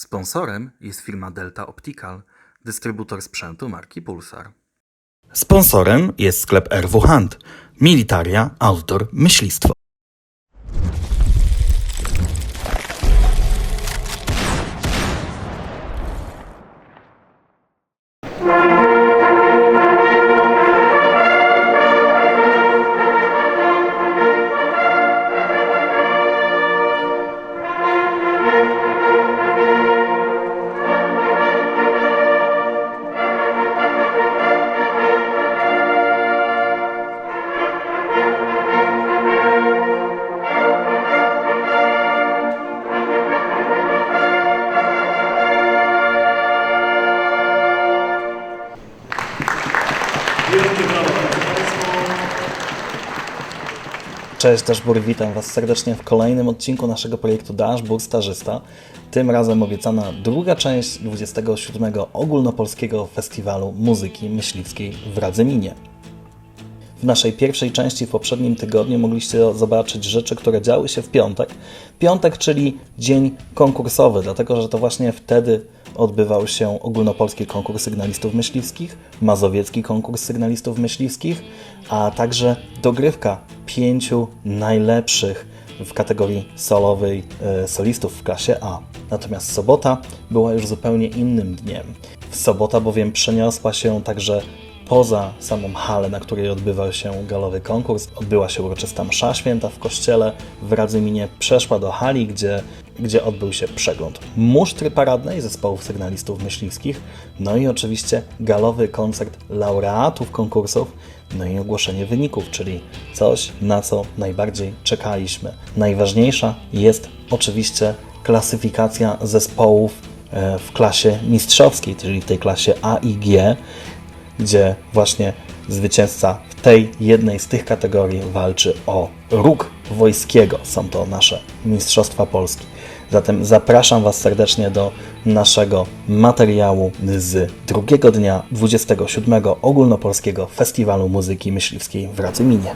Sponsorem jest firma Delta Optical, dystrybutor sprzętu marki Pulsar. Sponsorem jest sklep RW Hand, Militaria Outdoor Myślistwo. Cześć Dashboard, witam Was serdecznie w kolejnym odcinku naszego projektu Dashboard Stażysta. Tym razem obiecana druga część 27. Ogólnopolskiego Festiwalu Muzyki Myśliwskiej w Radzyminie. W naszej pierwszej części w poprzednim tygodniu mogliście zobaczyć rzeczy, które działy się w piątek. Piątek, czyli dzień konkursowy, dlatego że to właśnie wtedy odbywał się ogólnopolski konkurs sygnalistów myśliwskich, mazowiecki konkurs sygnalistów myśliwskich, a także dogrywka pięciu najlepszych w kategorii solowej e, solistów w klasie A. Natomiast sobota była już zupełnie innym dniem. W sobota bowiem przeniosła się także poza samą halę, na której odbywał się galowy konkurs. Odbyła się uroczysta msza święta w kościele w Radzyminie. Przeszła do hali, gdzie, gdzie odbył się przegląd musztry paradnej zespołów sygnalistów myśliwskich, no i oczywiście galowy koncert laureatów konkursów, no i ogłoszenie wyników, czyli coś, na co najbardziej czekaliśmy. Najważniejsza jest oczywiście klasyfikacja zespołów e, w klasie mistrzowskiej, czyli w tej klasie A i G, gdzie właśnie zwycięzca w tej jednej z tych kategorii walczy o róg wojskiego. Są to nasze Mistrzostwa Polski. Zatem zapraszam Was serdecznie do naszego materiału z drugiego dnia 27. Ogólnopolskiego Festiwalu Muzyki Myśliwskiej w Radzyminie.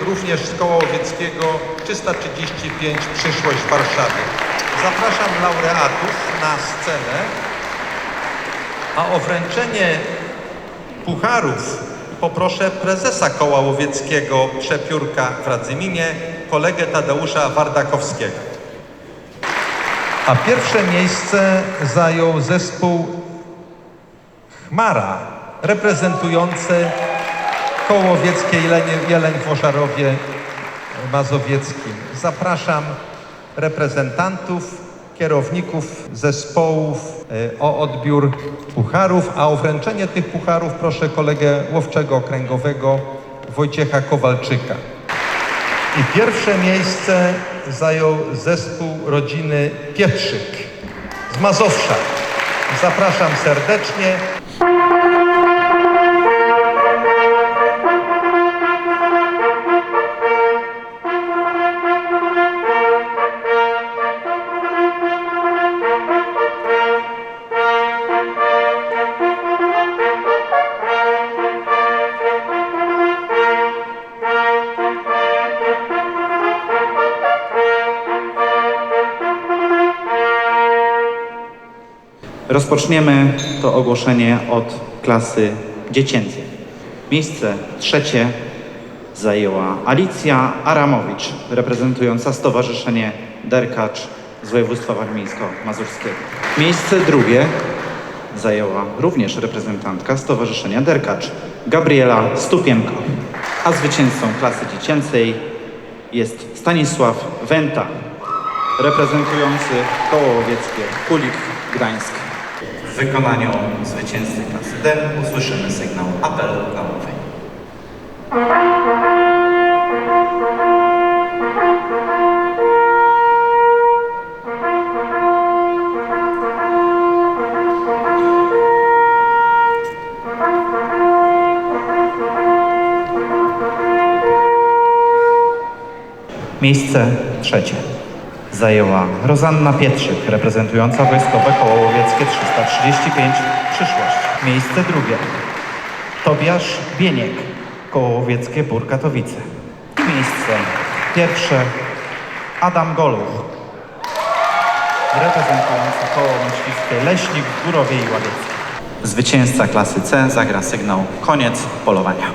Również z Koła Łowieckiego, 335 Przyszłość w Warszawie. Zapraszam laureatów na scenę, a o wręczenie pucharów poproszę prezesa Koła Łowieckiego Przepiórka w Radzyminie, kolegę Tadeusza Wardakowskiego. A pierwsze miejsce zajął zespół Chmara, reprezentujący Koło Łowieckie Jeleń, Jeleń w Oszarowie Mazowieckim. Zapraszam reprezentantów, kierowników zespołów e, o odbiór pucharów, a o wręczenie tych pucharów proszę kolegę łowczego okręgowego Wojciecha Kowalczyka. I pierwsze miejsce zajął zespół rodziny Pietrzyk z Mazowsza. Zapraszam serdecznie. Rozpoczniemy to ogłoszenie od klasy dziecięcej. Miejsce trzecie zajęła Alicja Aramowicz, reprezentująca Stowarzyszenie Derkacz z województwa warmińsko-mazurskiego. Miejsce drugie zajęła również reprezentantka Stowarzyszenia Derkacz, Gabriela Stupienko. A zwycięzcą klasy dziecięcej jest Stanisław Wenta, reprezentujący koło łowieckie Kulik Gdańsk. W wykonaniu zwycięzcy klasy D usłyszymy sygnał apel naukowy. Miejsce trzecie zajęła Rozanna Pietrzyk, reprezentująca Wojskowe Koło Łowieckie 335 Przyszłość. Miejsce drugie Tobiasz Bieniek, Koło Łowieckie Bór Katowice. Miejsce pierwsze Adam Goluch, reprezentujący Koło Myśliwskie Leśnik Górowie i Ławieckie. Zwycięzca klasy C zagra sygnał koniec polowania.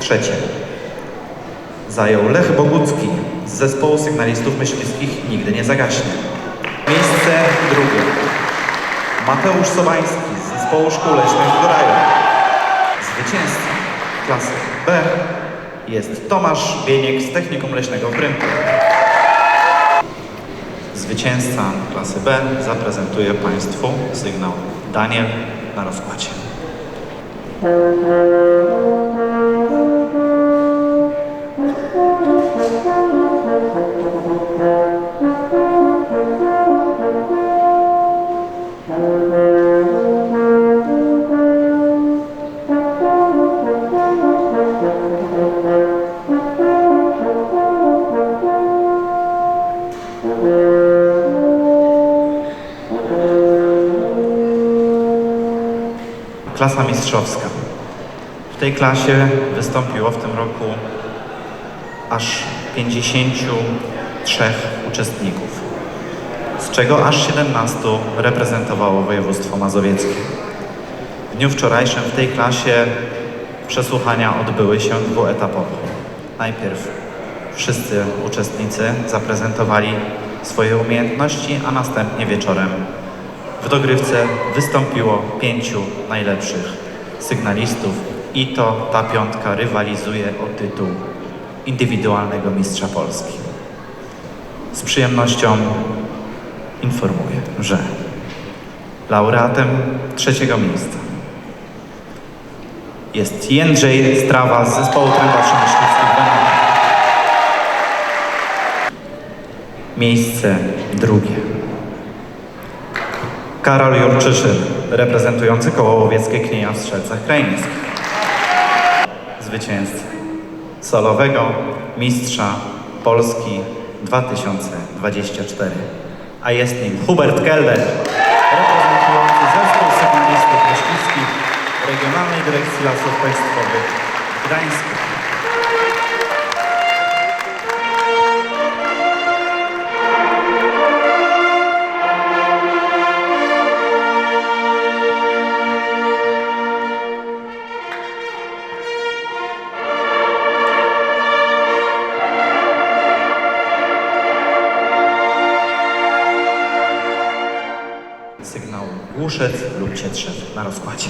Trzecie zajął Lech Bogucki z zespołu sygnalistów myśliwskich Nigdy nie zagaśnie. Miejsce drugie Mateusz Sobański z zespołu szkół leśnych w Goraju. Zwycięzcą klasy B jest Tomasz Bieniek z Technikum Leśnego w Brymku. Zwycięzca klasy B zaprezentuje Państwu sygnał Daniel na rozkładzie. W tej klasie wystąpiło w tym roku aż 53 uczestników, z czego aż 17 reprezentowało województwo mazowieckie. W dniu wczorajszym w tej klasie przesłuchania odbyły się dwuetapowo. Najpierw wszyscy uczestnicy zaprezentowali swoje umiejętności, a następnie wieczorem w dogrywce wystąpiło pięciu najlepszych sygnalistów i to ta piątka rywalizuje o tytuł indywidualnego mistrza Polski. Z przyjemnością informuję, że laureatem trzeciego miejsca jest Jędrzej Strawa z zespołu trębaczy myśliwskich Węgry. Miejsce drugie. Karol Jurczyszyn reprezentujący koło łowieckie Knienia w Strzelcach Krajeńskich. Zwycięzcę solowego mistrza Polski 2024. A jest nim Hubert Keller, reprezentujący zespół sygnalistów myśliwskich Regionalnej Dyrekcji Lasów Państwowych w Gdańsku. Głuszec lub cietrzew na rozkładzie.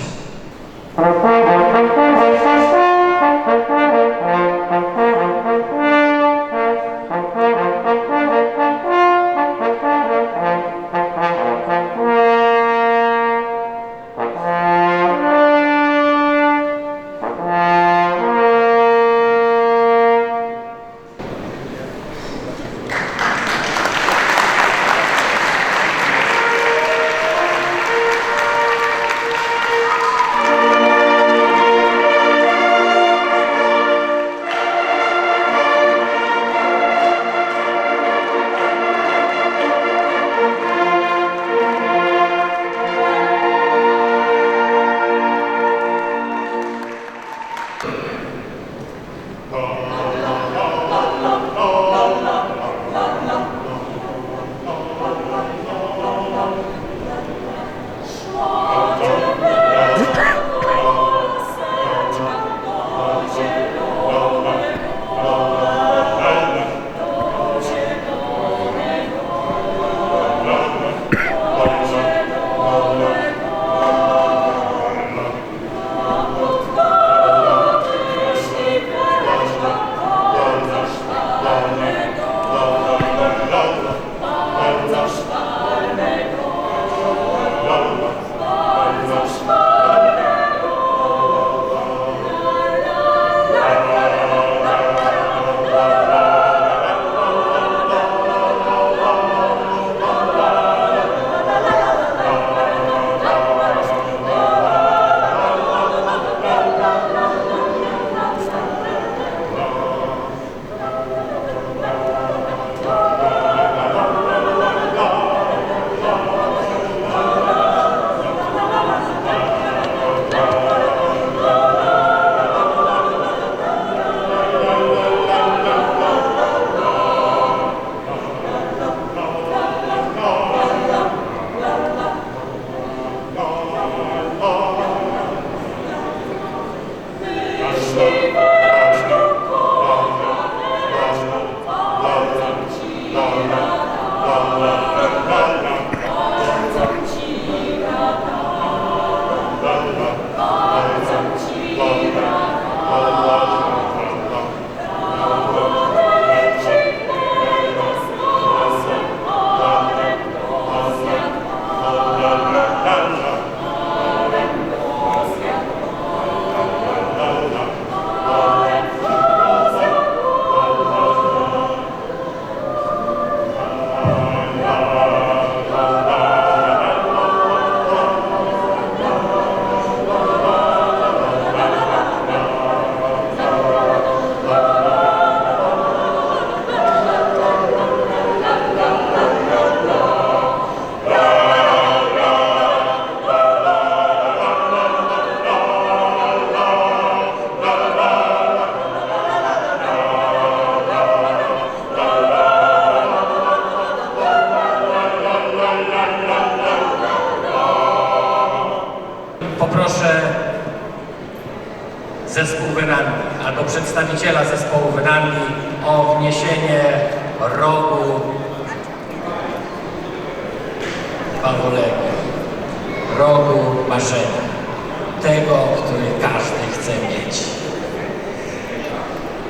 Tego, który każdy chce mieć.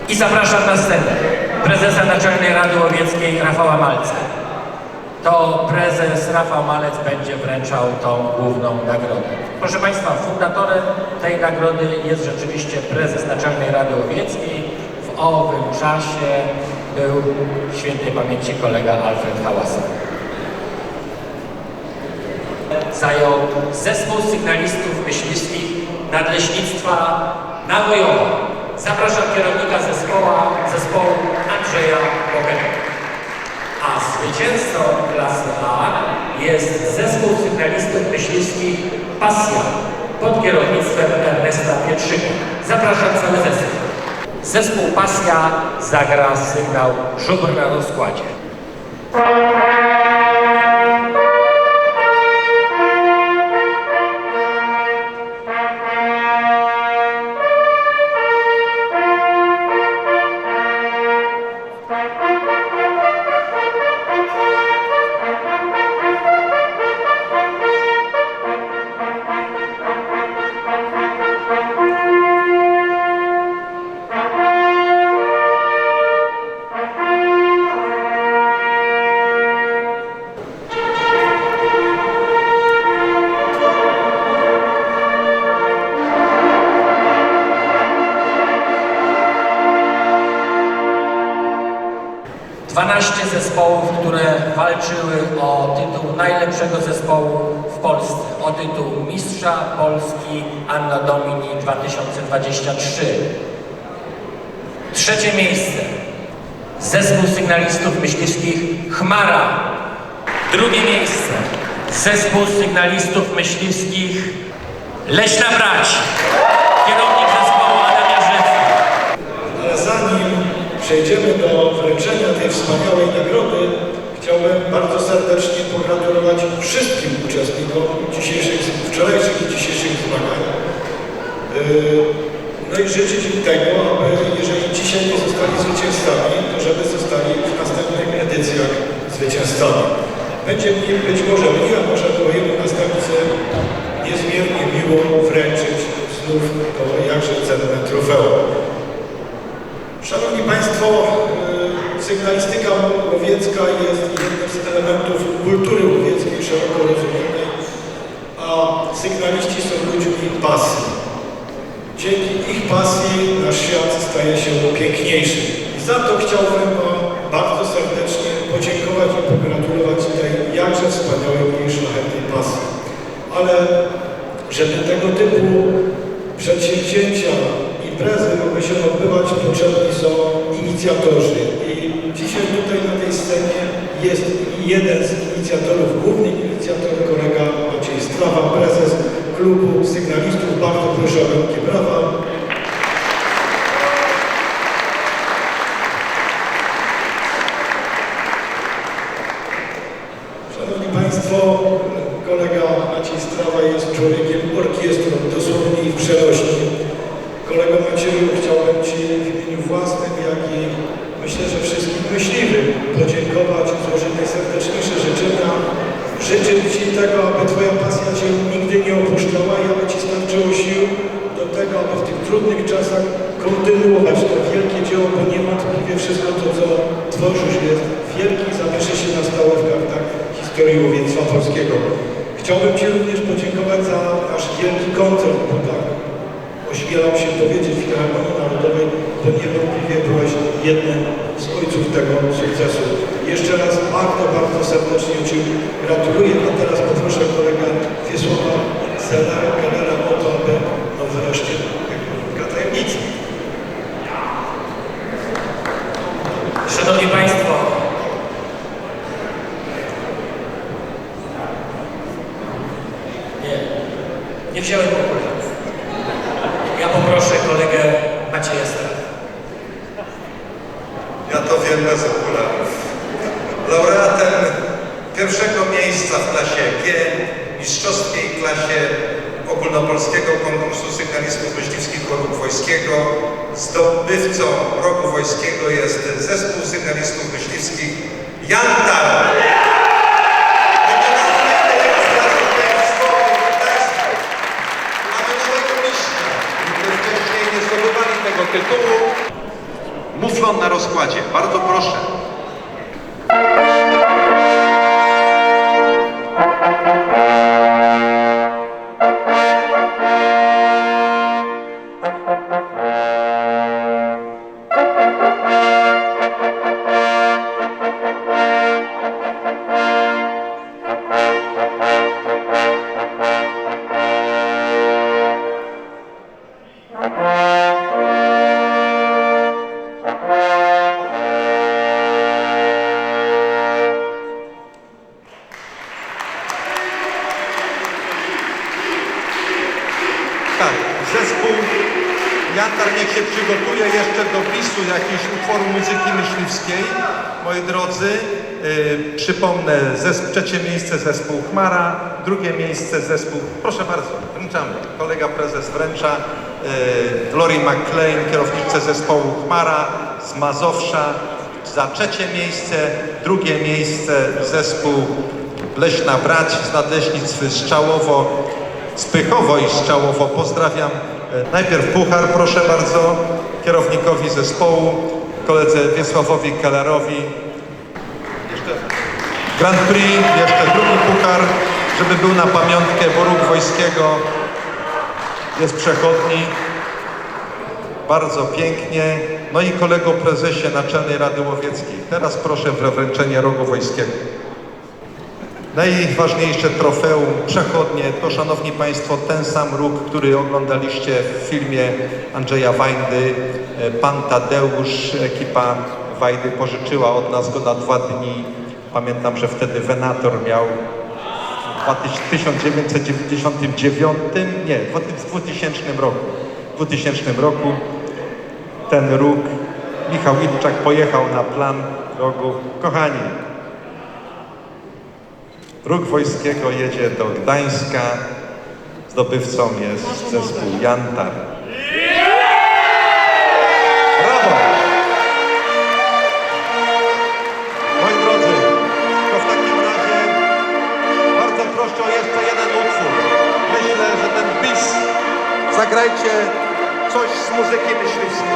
I zapraszam na scenę prezesa Naczelnej Rady Łowieckiej Rafała Malca. To prezes Rafał Malec będzie wręczał tą główną nagrodę. Proszę Państwa, fundatorem tej nagrody jest rzeczywiście prezes Naczelnej Rady Łowieckiej. W owym czasie był świętej pamięci kolega Alfred Hałasa. zajął zespół sygnalistów myśliwskich Nadleśnictwa Nawojowa. Zapraszam kierownika zespoła, zespołu Andrzeja Bochena. A zwycięzcą klasy A jest zespół sygnalistów myśliwskich Pasja pod kierownictwem Ernesta Pietrzyka. Zapraszam cały zespół. Zespół Pasja zagra sygnał żubr na rozkładzie. Dwanaście zespołów, które walczyły o tytuł najlepszego zespołu w Polsce, o tytuł Mistrza Polski Anna Domini 2023. Trzecie miejsce. Zespół sygnalistów myśliwskich Chmara. Drugie miejsce. Zespół sygnalistów myśliwskich Leśna Brać zespołu Adam Jarzycki. Ale zanim przejdziemy do wręczenia tej wspaniałej nagrody, chciałbym bardzo serdecznie pogratulować wszystkim uczestnikom dzisiejszych, wczorajszych i dzisiejszych zmagań. Yy, No i życzyć im tego, aby jeżeli dzisiaj nie zostali zwycięzcami, to żeby zostali w następnych edycjach zwycięzcami. Będzie mi być może mi, a może mojemu następcy niezmiernie miło wręczyć znów to jakże cenne trofeum. Szanowni Państwo, y, sygnalistyka łowiecka jest jednym z elementów kultury łowieckiej szeroko rozumianej, a sygnaliści są ludźmi pasji. Dzięki ich pasji nasz świat staje się piękniejszy. I za to chciałbym Wam bardzo serdecznie podziękować i pogratulować tej jakże wspaniałej i szlachetnej pasji. Ale żeby tego typu przedsięwzięcia, imprezy mogły się odbywać, potrzebni są inicjatorzy. I dzisiaj tutaj na tej scenie jest jeden z inicjatorów, główny inicjator, kolega Maciej Strawa, prezes klubu sygnalistów. Bardzo proszę o wielkie brawa. Szanowni Państwo, kolega Maciej Strawa jest człowiekiem orkiestrą, dosłownie i w przenośni. Kolego Macieju, chciałbym Ci w imieniu własnym, jak i myślę, że wszystkim myśliwym podziękować, złożyć najserdeczniejsze życzenia. Życzę Ci tego, aby Twoja pasja Cię nigdy nie opuszczała i aby Ci starczyło sił do tego, aby w tych trudnych czasach kontynuować to wielkie dzieło, bo niewątpliwie wszystko to, tworzysz jest wielkie i zapisze się na stałe w kartach historii łowiectwa polskiego. Chciałbym Ci również podziękować za nasz wielki koncert, bo tak ośmielam się powiedzieć w Filharmonii Narodowej, bo niewątpliwie byłeś jednym z ojców tego sukcesu. Jeszcze raz bardzo, bardzo serdecznie Ci gratuluję, a teraz poproszę kolegę Wiesława Sellera o to, aby no wreszcie jak tajemnica. Szanowni Państwo, nie, nie wziąłem okularów. Ja poproszę kolegę Macieja Strawę. Ja to wiem bez Laureatem pierwszego miejsca w klasie G, mistrzowskiej klasie ogólnopolskiego konkursu sygnalistów myśliwskich roku wojskiego. Zdobywcą roku wojskiego jest zespół sygnalistów myśliwskich Jantar. Tytułu. Na rozkładzie. Bardzo proszę. Myśliwskiej, moi drodzy, yy, przypomnę, trzecie miejsce zespół Chmara, drugie miejsce zespół, proszę bardzo, wręczamy, kolega prezes wręcza, yy, Glory McLean, kierowniczce zespołu Chmara z Mazowsza, za trzecie miejsce, drugie miejsce zespół Leśna Brać z Nadleśnictw Strzałowo, Spychowo i Strzałowo. Pozdrawiam. E, Najpierw puchar, proszę bardzo, kierownikowi zespołu, koledze Wiesławowi. Jeszcze Grand Prix, jeszcze drugi puchar, żeby był na pamiątkę, bo róg wojskiego jest przechodni. Bardzo pięknie. No i kolego prezesie Naczelnej Rady Łowieckiej. Teraz proszę o wręczenie rogu wojskiego. Najważniejsze trofeum przechodnie to, szanowni państwo, ten sam róg, który oglądaliście w filmie Andrzeja Wajdy. Pan Tadeusz, ekipa Wajdy pożyczyła od nas go na dwa dni. Pamiętam, że wtedy Wenator miał w 1999, nie, w 2000 roku. W 2000 roku ten róg, Michał Idczak pojechał na plan rogu. Kochani, Róg Wojskiego jedzie do Gdańska. Zdobywcą jest zespół Jantar. Brawo! Moi drodzy, to w takim razie bardzo proszę o jeszcze jeden utwór. Myślę, że ten bis zagrajcie coś z muzyki myśliwskiej.